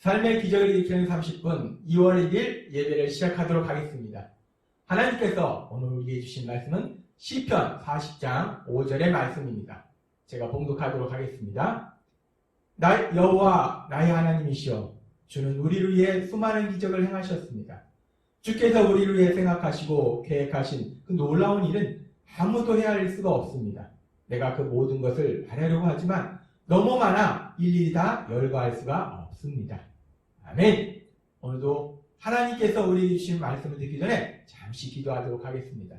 삶의 기적을 일으키는 30분 2월 1일 예배를 시작하도록 하겠습니다. 하나님께서 오늘 우리에게 주신 말씀은 시편 40장 5절의 말씀입니다. 제가 봉독하도록 하겠습니다. 나 여호와 나의 하나님이시여 주는 우리를 위해 수많은 기적을 행하셨습니다. 주께서 우리를 위해 생각하시고 계획하신 그 놀라운 일은 아무도 헤아릴 수가 없습니다. 내가 그 모든 것을 말하려고 하지만 너무 많아 일일이 다 열거할 수가 없습니다. 아멘. 오늘도 하나님께서 우리에게 주신 말씀을 듣기 전에 잠시 기도하도록 하겠습니다.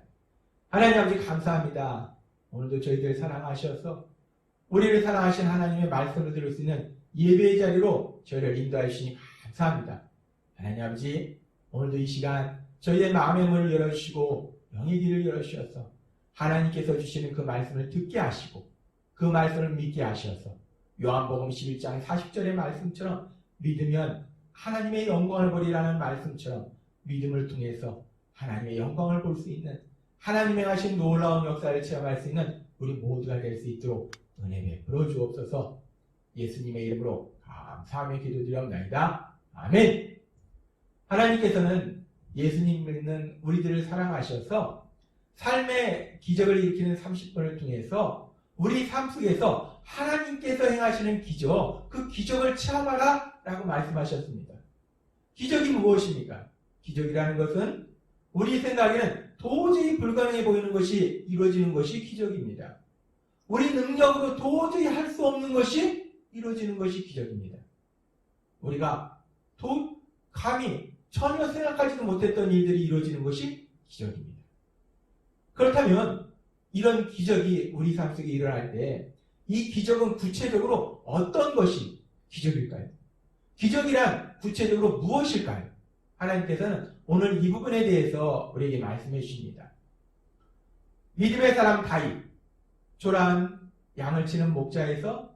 하나님 아버지 감사합니다. 오늘도 저희들 사랑하셔서 우리를 사랑하신 하나님의 말씀을 들을 수 있는 예배의 자리로 저희를 인도해 주시니 감사합니다. 하나님 아버지 오늘도 이 시간 저희의 마음의 문을 열어주시고 영의 길을 열어주셔서 하나님께서 주시는 그 말씀을 듣게 하시고 그 말씀을 믿게 하셔서 요한복음 11장 40절의 말씀처럼 믿으면 하나님의 영광을 보리라는 말씀처럼 믿음을 통해서 하나님의 영광을 볼 수 있는 하나님의 하신 놀라운 역사를 체험할 수 있는 우리 모두가 될 수 있도록 은혜 베풀어 주옵소서 예수님의 이름으로 감사하며 기도드리옵나이다. 아멘. 하나님께서는 예수님 믿는 우리들을 사랑하셔서 삶의 기적을 일으키는 30분을 통해서 우리 삶 속에서 하나님께서 행하시는 기적, 그 기적을 체험하라 라고 말씀하셨습니다. 기적이 무엇입니까? 기적이라는 것은 우리 생각에는 도저히 불가능해 보이는 것이 이루어지는 것이 기적입니다. 우리 능력으로 도저히 할 수 없는 것이 이루어지는 것이 기적입니다. 우리가 도, 감히 전혀 생각하지도 못했던 일들이 이루어지는 것이 기적입니다. 그렇다면 이런 기적이 우리 삶 속에 일어날 때 이 기적은 구체적으로 어떤 것이 기적일까요? 기적이란 구체적으로 무엇일까요? 하나님께서는 오늘 이 부분에 대해서 우리에게 말씀해 주십니다. 믿음의 사람 다윗, 초라한 양을 치는 목자에서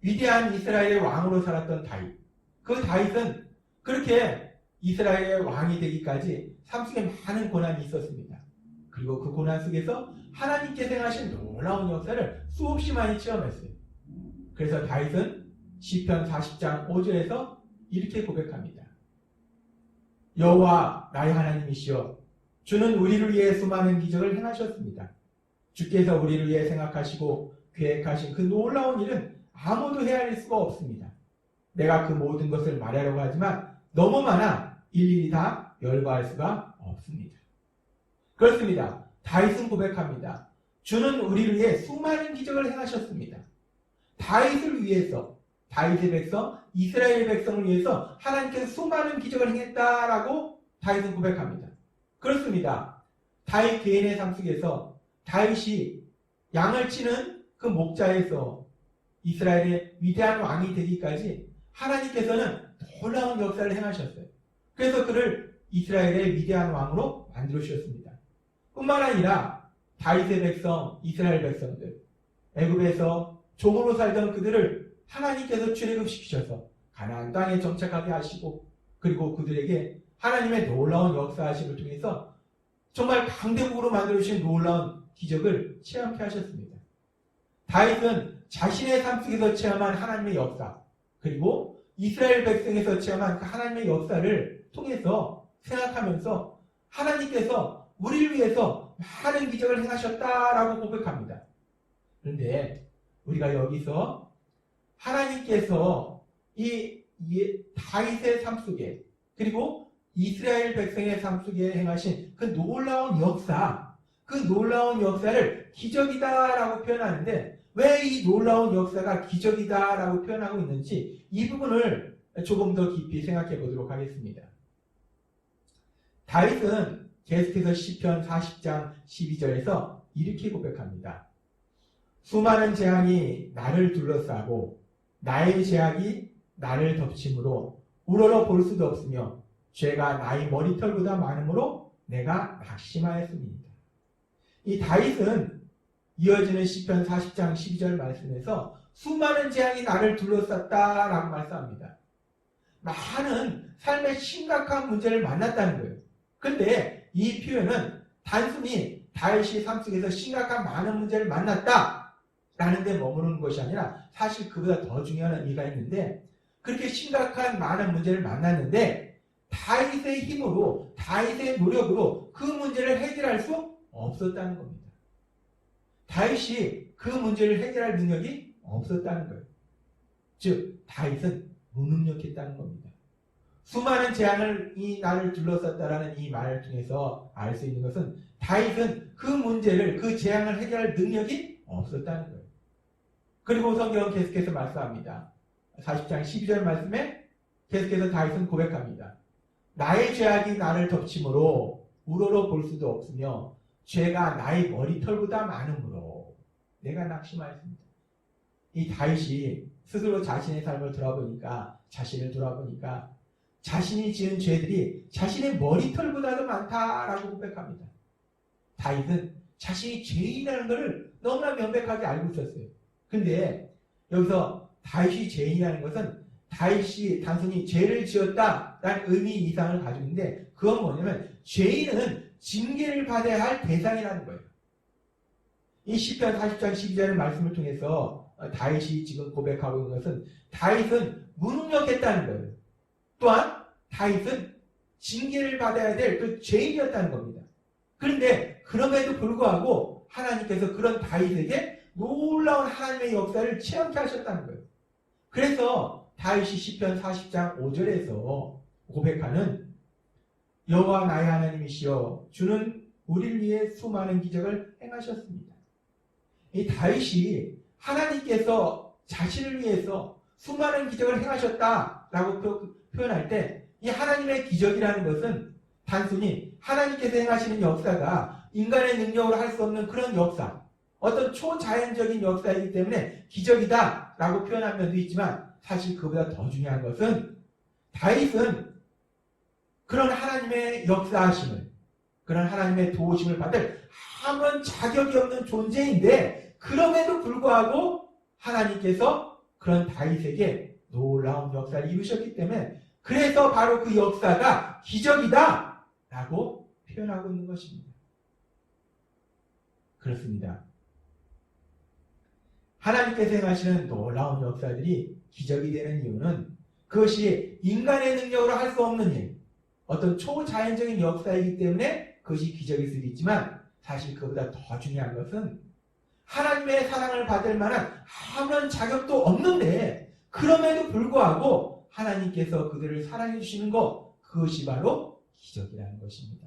위대한 이스라엘의 왕으로 살았던 다윗. 그 다윗은 그렇게 이스라엘의 왕이 되기까지 삶 속에 많은 고난이 있었습니다. 그리고 그 고난 속에서 하나님께서 행하신 놀라운 역사를 수없이 많이 체험했어요. 그래서 다윗은 시편 40장 5절에서 이렇게 고백합니다. 여호와 나의 하나님이시여 주는 우리를 위해 수많은 기적을 행하셨습니다. 주께서 우리를 위해 생각하시고 계획하신 그 놀라운 일은 아무도 헤아릴 수가 없습니다. 내가 그 모든 것을 말하려고 하지만 너무 많아 일일이 다 열거할 수가 없습니다. 그렇습니다. 다윗은 고백합니다. 주는 우리를 위해 수많은 기적을 행하셨습니다. 다윗을 위해서 다윗의 백성, 이스라엘의 백성을 위해서 하나님께서 수많은 기적을 행했다라고 다윗은 고백합니다. 그렇습니다. 다윗 개인의 삶 속에서 다윗이 양을 치는 그 목자에서 이스라엘의 위대한 왕이 되기까지 하나님께서는 놀라운 역사를 행하셨어요. 그래서 그를 이스라엘의 위대한 왕으로 만들어 주셨습니다. 뿐만 아니라 다윗의 백성, 이스라엘 백성들, 애굽에서 종으로 살던 그들을 하나님께서 출애굽시키셔서 가나안 땅에 정착하게 하시고 그리고 그들에게 하나님의 놀라운 역사하심을 통해서 정말 강대국으로 만들어 주신 놀라운 기적을 체험케 하셨습니다. 다윗은 자신의 삶 속에서 체험한 하나님의 역사 그리고 이스라엘 백성에서 체험한 그 하나님의 역사를 통해서 생각하면서 하나님께서 우리를 위해서 많은 기적을 행하셨다라고 고백합니다. 그런데 우리가 여기서 하나님께서 이, 이 다윗의 삶 속에 그리고 이스라엘 백성의 삶 속에 행하신 그 놀라운 역사, 그 놀라운 역사를 기적이다라고 표현하는데 왜 이 놀라운 역사가 기적이다라고 표현하고 있는지 이 부분을 조금 더 깊이 생각해 보도록 하겠습니다. 다윗은 계속해서 시편 40장 12절에서 이렇게 고백합니다. 수많은 재앙이 나를 둘러싸고 나의 제약이 나를 덮침으로 우러러 볼 수도 없으며 죄가 나의 머리털보다 많으므로 내가 낙심하였습니다. 이 다윗은 이어지는 시편 40장 12절 말씀에서 수많은 재앙이 나를 둘러쌌다라고 말씀합니다. 많은 삶의 심각한 문제를 만났다는 거예요. 근데 이 표현은 단순히 다윗이 삶 속에서 심각한 많은 문제를 만났다 라는 데 머무르는 것이 아니라 사실 그보다 더 중요한 의미가 있는데 그렇게 심각한 많은 문제를 만났는데 다윗의 힘으로 다윗의 노력으로 그 문제를 해결할 수 없었다는 겁니다. 다윗이 그 문제를 해결할 능력이 없었다는 거예요. 즉 다윗은 무능력했다는 겁니다. 수많은 재앙을 이 나를 둘러쌌다라는 이 말을 통해서 알 수 있는 것은 다윗은 그 문제를 그 재앙을 해결할 능력이 없었다는 거예요. 그리고 성경은 계속해서 말씀합니다. 40장 12절 말씀에 계속해서 다윗은 고백합니다. 나의 죄악이 나를 덮침으로 우러러 볼 수도 없으며 죄가 나의 머리털보다 많으므로 내가 낙심하였습니다. 이 다윗이 스스로 자신의 삶을 돌아보니까 자신을 돌아보니까 자신이 지은 죄들이 자신의 머리털보다도 많다라고 고백합니다. 다윗은 자신이 죄인이라는 것을 너무나 명백하게 알고 있었어요. 근데 여기서 다윗이 죄인이라는 것은 다윗이 단순히 죄를 지었다라는 의미 이상을 가지고 있는데 그건 뭐냐면 죄인은 징계를 받아야 할 대상이라는 거예요. 이 10편 40장 12절의 말씀을 통해서 다윗이 지금 고백하고 있는 것은 다윗은 무능력했다는 거예요. 또한 다윗은 징계를 받아야 될 그 죄인이었다는 겁니다. 그런데 그럼에도 불구하고 하나님께서 그런 다윗에게 놀라운 하나님의 역사를 체험케 하셨다는 거예요. 그래서 다윗이 시편 40장 5절에서 고백하는 여호와 나의 하나님이시여 주는 우리를 위해 수많은 기적을 행하셨습니다. 이 다윗이 하나님께서 자신을 위해서 수많은 기적을 행하셨다라고 표현할 때 이 하나님의 기적이라는 것은 단순히 하나님께서 행하시는 역사가 인간의 능력으로 할 수 없는 그런 역사, 어떤 초자연적인 역사이기 때문에 기적이다 라고 표현한 면도 있지만 사실 그보다 더 중요한 것은 다윗은 그런 하나님의 역사하심을 그런 하나님의 도우심을 받을 아무런 자격이 없는 존재인데 그럼에도 불구하고 하나님께서 그런 다윗에게 놀라운 역사를 이루셨기 때문에 그래서 바로 그 역사가 기적이다 라고 표현하고 있는 것입니다. 그렇습니다. 하나님께서 행하시는 놀라운 역사들이 기적이 되는 이유는 그것이 인간의 능력으로 할 수 없는 일, 어떤 초자연적인 역사이기 때문에 그것이 기적일 수도 있지만 사실 그보다 더 중요한 것은 하나님의 사랑을 받을 만한 아무런 자격도 없는데 그럼에도 불구하고 하나님께서 그들을 사랑해 주시는 것 그것이 바로 기적이라는 것입니다.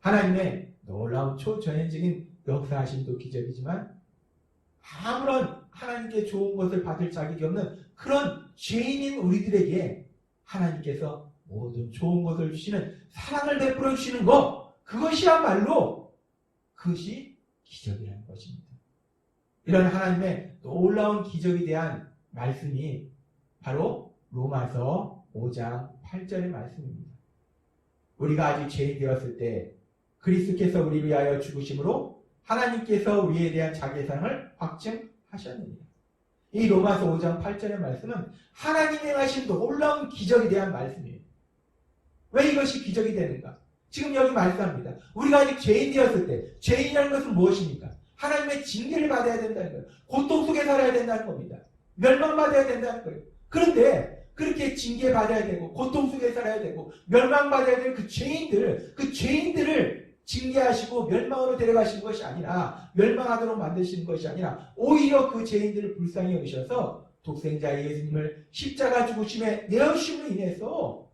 하나님의 놀라운 초전형적인 역사하심도 기적이지만 아무런 하나님께 좋은 것을 받을 자격이 없는 그런 죄인인 우리들에게 하나님께서 모든 좋은 것을 주시는 사랑을 베풀어 주시는 것 그것이야말로 그것이 기적이라는 것입니다. 이런 하나님의 놀라운 기적에 대한 말씀이 바로 로마서 5장 8절의 말씀입니다. 우리가 아직 죄인 되었을 때 그리스께서 우리를 위하여 죽으심으로 하나님께서 우리에 대한 자기 사랑을 확증하셨느니라. 이 로마서 5장 8절의 말씀은 하나님이 행하신 놀라운 기적에 대한 말씀이에요. 왜 이것이 기적이 되는가? 지금 여기 말씀합니다. 우리가 아직 죄인 되었을 때 죄인이라는 것은 무엇입니까? 하나님의 징계를 받아야 된다는 거예요. 고통 속에 살아야 된다는 겁니다. 멸망받아야 된다는 거예요. 그런데 그렇게 징계받아야 되고 고통 속에 살아야 되고 멸망받아야 될 그 죄인들 그 죄인들을 징계하시고 멸망으로 데려가시는 것이 아니라 멸망하도록 만드시는 것이 아니라 오히려 그 죄인들을 불쌍히 여기셔서 독생자 예수님을 십자가 죽으심에 내어심으로 인해서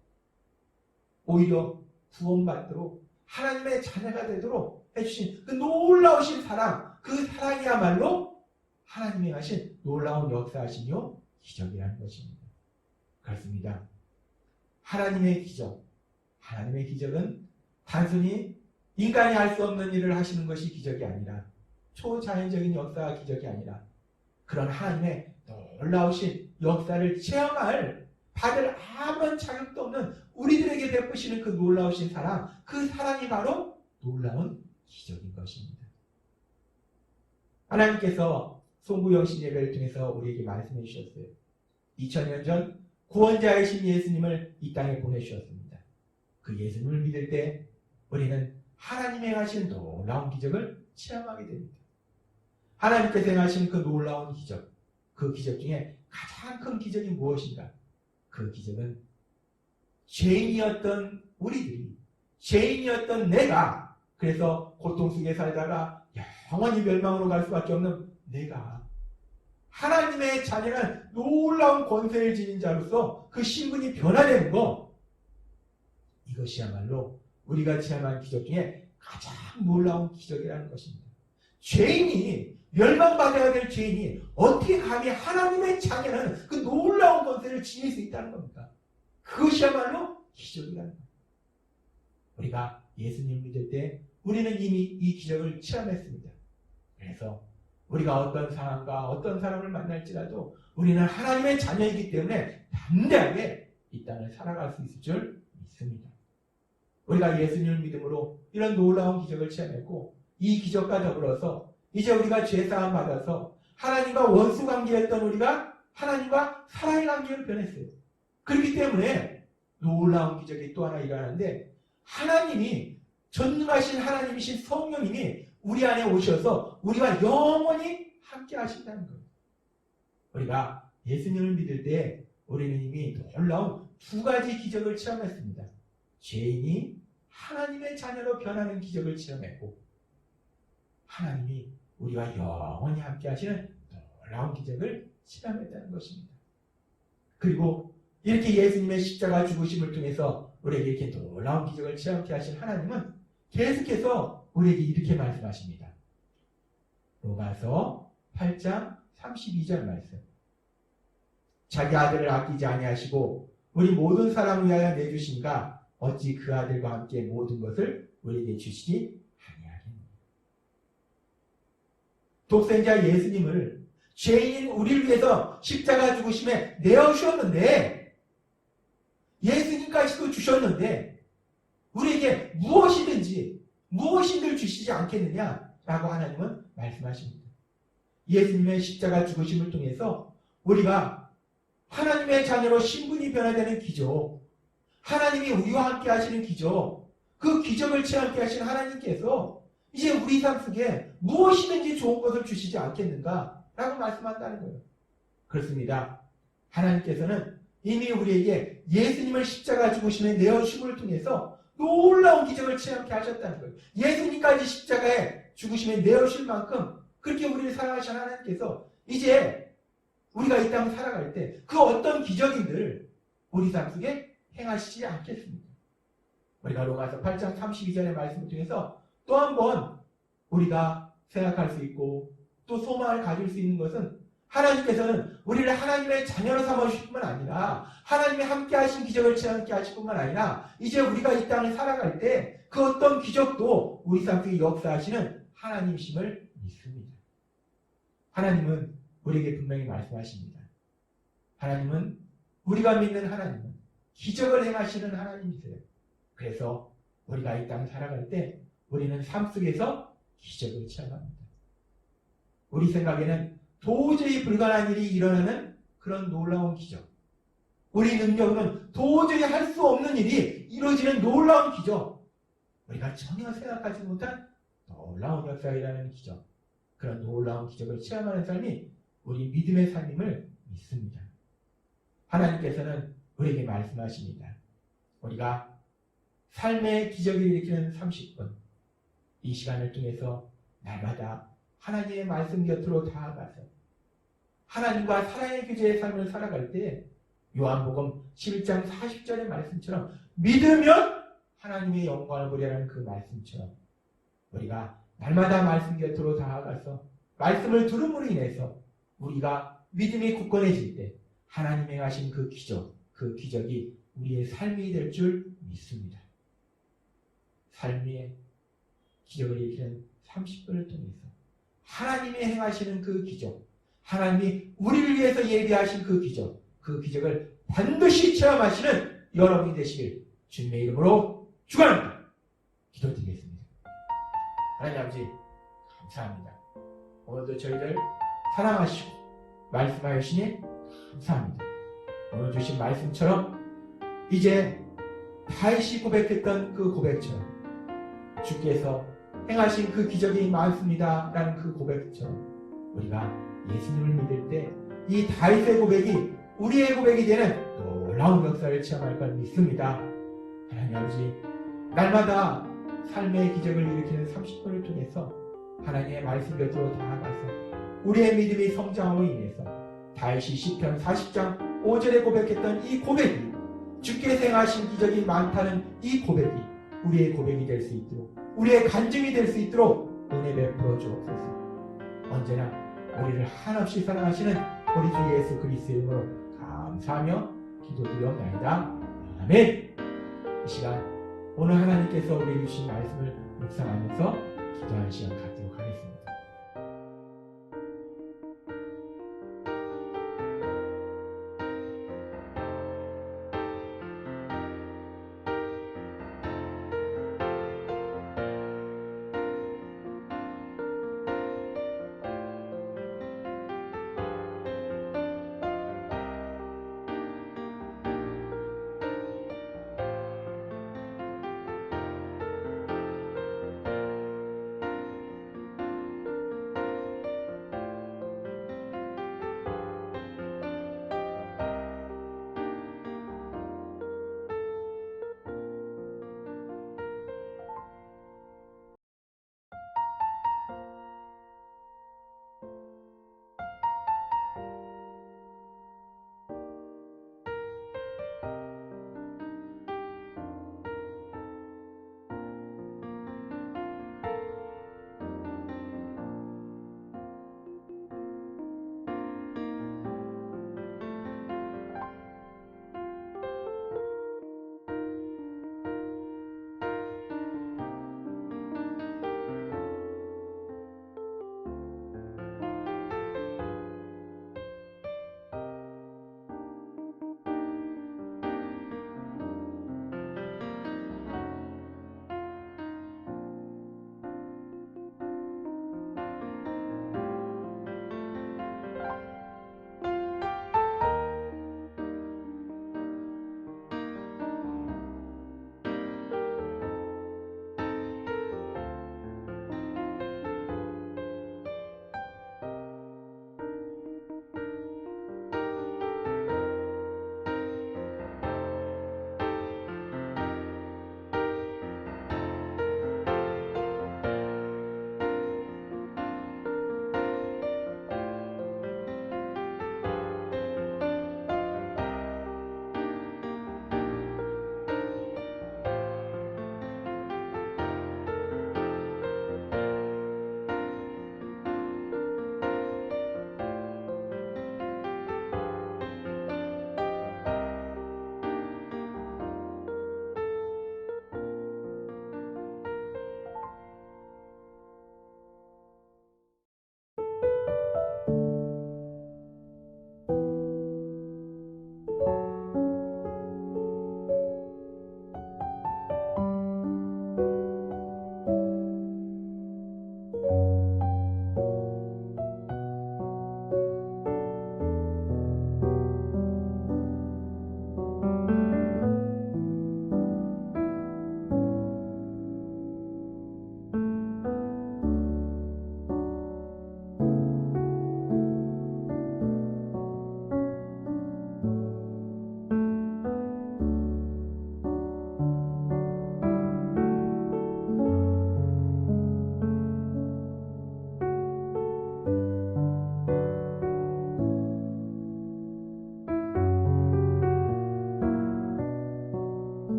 오히려 구원받도록 하나님의 자녀가 되도록 해주신 그 놀라우신 사랑 그 사랑이야말로 하나님이 하신 놀라운 역사하시며 기적이라는 것입니다. 그렇습니다. 하나님의 기적 하나님의 기적은 단순히 인간이 할 수 없는 일을 하시는 것이 기적이 아니라 초자연적인 역사가 기적이 아니라 그런 하나님의 놀라우신 역사를 체험할 받을 아무런 자격도 없는 우리들에게 베푸시는 그 놀라우신 사랑 그 사랑이 바로 놀라운 기적인 것입니다. 하나님께서 송구영신 예배를 통해서 우리에게 말씀해 주셨어요. 2000년 전 구원자이신 예수님을 이 땅에 보내주셨습니다. 그 예수님을 믿을 때 우리는 하나님의 하신 놀라운 기적을 체험하게 됩니다. 하나님께서 행하신 그 놀라운 기적, 그 기적 중에 가장 큰 기적이 무엇인가? 그 기적은 죄인이었던 우리들이 죄인이었던 내가 그래서 고통 속에 살다가 영원히 멸망으로 갈 수밖에 없는 내가 하나님의 자녀는 놀라운 권세를 지닌 자로서 그 신분이 변화되는 거 이것이야말로 우리가 체험한 기적 중에 가장 놀라운 기적이라는 것입니다. 죄인이 멸망받아야 될 죄인이 어떻게 감히 하나님의 자녀는 그 놀라운 권세를 지닐 수 있다는 겁니까? 그것이야말로 기적이라는 겁니다. 우리가 예수님 믿을 때 우리는 이미 이 기적을 체험했습니다. 그래서 우리가 어떤 상황과 어떤 사람을 만날지라도 우리는 하나님의 자녀이기 때문에 담대하게 이 땅을 살아갈 수 있을 줄 믿습니다. 우리가 예수님을 믿음으로 이런 놀라운 기적을 체험했고 이 기적과 더불어서 이제 우리가 죄사함 받아서 하나님과 원수 관계였던 우리가 하나님과 사랑의 관계로 변했어요. 그렇기 때문에 놀라운 기적이 또 하나 일어나는데 하나님이 전능하신 하나님이신 성령님이 우리 안에 오셔서 우리가 영원히 함께 하신다는 거예요. 우리가 예수님을 믿을 때 우리는 이미 놀라운 두 가지 기적을 체험했습니다. 죄인이 하나님의 자녀로 변하는 기적을 체험했고 하나님이 우리와 영원히 함께 하시는 놀라운 기적을 체험했다는 것입니다. 그리고 이렇게 예수님의 십자가 죽으심을 통해서 우리에게 이렇게 놀라운 기적을 체험케 하신 하나님은 계속해서 우리에게 이렇게 말씀하십니다. 로마서 8장 32절 말씀. 자기 아들을 아끼지 아니하시고 우리 모든 사람을 위하여 내주신가 어찌 그 아들과 함께 모든 것을 우리에게 주시지 아니하겠느냐. 독생자 예수님을 죄인인 우리를 위해서 십자가 죽으심에 내어주셨는데 예수님까지도 주셨는데 우리에게 무엇이든지 무엇이든 주시지 않겠느냐라고 하나님은 말씀하십니다. 예수님의 십자가 죽으심을 통해서 우리가 하나님의 자녀로 신분이 변화되는 기적, 하나님이 우리와 함께 하시는 기적, 그 기적을 체험케 하신 하나님께서 이제 우리 삶 속에 무엇이든지 좋은 것을 주시지 않겠는가? 라고 말씀한다는 거예요. 그렇습니다. 하나님께서는 이미 우리에게 예수님을 십자가 죽으심에 내어주심을 통해서 놀라운 기적을 체험케 하셨다는 거예요. 예수님까지 십자가에 죽으심에 내어주실 만큼 그렇게 우리를 사랑하신 하나님께서 이제 우리가 이 땅을 살아갈 때 그 어떤 기적인들 우리 삶 속에 행하시지 않겠습니다. 우리가 로마서 8장 32절의 말씀을 통해서 또 한 번 우리가 생각할 수 있고 또 소망을 가질 수 있는 것은 하나님께서는 우리를 하나님의 자녀로 삼아주실 뿐만 아니라 하나님이 함께 하신 기적을 체험케 하실 뿐만 아니라 이제 우리가 이 땅을 살아갈 때 그 어떤 기적도 우리 삶 속에 역사하시는 하나님심을 믿습니다. 하나님은 우리에게 분명히 말씀하십니다. 하나님은 우리가 믿는 하나님은 기적을 행하시는 하나님이세요. 그래서 우리가 이 땅을 살아갈 때 우리는 삶 속에서 기적을 체험합니다. 우리 생각에는 도저히 불가능한 일이 일어나는 그런 놀라운 기적. 우리 능력으로는 도저히 할 수 없는 일이 이루어지는 놀라운 기적. 우리가 전혀 생각하지 못한 놀라운 역사이라는 기적. 그런 놀라운 기적을 체험하는 삶이 우리 믿음의 삶임을 믿습니다. 하나님께서는 우리에게 말씀하십니다. 우리가 삶의 기적을 일으키는 30분, 이 시간을 통해서 날마다 하나님의 말씀 곁으로 다가가서 하나님과 사랑의 교제의 삶을 살아갈 때 요한복음 11장 40절의 말씀처럼 믿으면 하나님의 영광을 보려는 그 말씀처럼 우리가 날마다 말씀 곁으로 다가가서 말씀을 들음으로 인해서 우리가 믿음이 굳건해질 때 하나님의 하신 그 기적, 그 기적이 우리의 삶이 될 줄 믿습니다. 삶의 기적을 일으키는 30분을 통해서 하나님이 행하시는 그 기적, 하나님이 우리를 위해서 예비하신 그 기적, 그 기적을 반드시 체험하시는 여러분이 되시길 주님의 이름으로 축원합니다. 기도드리겠습니다. 하나님 아버지 감사합니다. 오늘도 저희들 사랑하시고 말씀하시니 감사합니다. 오늘 주신 말씀처럼 이제 다시 고백했던 그 고백처럼 주께서 행하신 그 기적이 많습니다. 라는 그 고백처럼 우리가 예수님을 믿을 때 이 다윗의 고백이 우리의 고백이 되는 놀라운 역사를 체험할 걸 믿습니다. 하나님 아버지, 날마다 삶의 기적을 일으키는 30분을 통해서 하나님의 말씀 곁으로 다가가서 우리의 믿음이 성장함으로 인해서 다윗이 시편 40장 5절에 고백했던 이 고백이 주께 생하신 기적이 많다는 이 고백이 우리의 고백이 될 수 있도록 우리의 간증이 될 수 있도록 은혜 베풀어 주옵소서. 언제나 우리를 한없이 사랑하시는 우리 주 예수 그리스도의 이름으로 감사하며 기도드리옵나이다. 아멘. 이 시간 오늘 하나님께서 우리에게 주신 말씀을 묵상하면서 기도하는 시간 갖